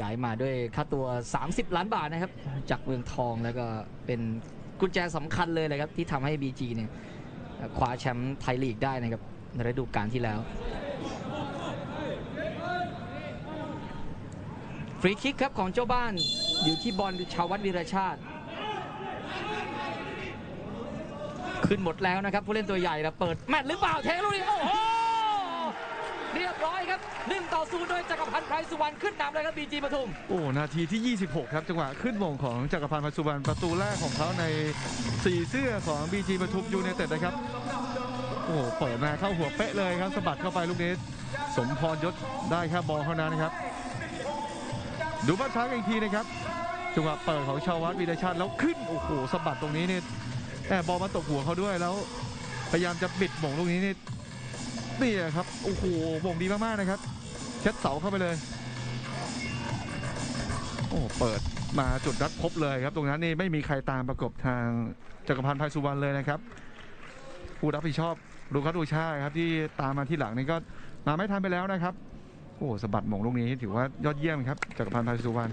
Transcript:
ย้ายมาด้วยค่าตัว 30 ล้านบาทนะครับ จากเมืองทองแล้วก็เป็นกุญแจสำคัญเลยเลยครับ ที่ทำให้ BG เนี่ยคว้าแชมป์ไทยลีกได้นะครับในฤดูกาลที่แล้ว ฟรีคิกครับของเจ้าบ้านอยู่ที่บอลชาววัดวีรชาติ ขึ้นหมดแล้วนะครับ ผู้เล่นตัวใหญ่นะเปิดแมตช์หรือเปล่าเทลูกนี้โอ้โห เรียบร้อยครับ 1ต่อ0โดยจักรพันธ์ไพรสุวรรณขึ้นนำเลยครับบีจีปทุม โอ้ นาทีที่ 26 ครับจังหวะขึ้นมงของจักรพันธ์พันสุวรรณประตูแรกของเขาในสีเสื้อของ BG ปทุมยูไนเต็ดนะครับ โอ้เปิดมาเข้าหัวเป๊ะเลยครับสะบัดเข้าไปลูกนี้สมพรยศได้แค่บอลเท่านั้นนะครับ ดูบ้านช้างอีกทีนะครับจังหวะเปิดของชาววัดวีรชาติแล้วขึ้นโอ้โหสะบัดตรงนี้เนี่ยแอบบอลมาตกหัวเขาด้วยแล้วพยายามจะบิดหม่งลูกนี้นี่นี่ครับโอ้โหหม่งดีมากๆนะครับ เช็ดเสาเข้าไปเลย โอ้เปิดมาจุดนัดพบเลยครับ ตรงนั้นนี่ไม่มีใครตามประกบทางจักรพันธ์ไพสุวรรณเลยนะครับ ผู้รับผิดชอบดูคัตดูชาครับที่ตามมาที่หลังนี่ก็มาไม่ทันไปแล้วนะครับ โอ้สะบัดหม่งลูกนี้ถือว่ายอดเยี่ยมครับจักรพันธ์ไพสุวรรณ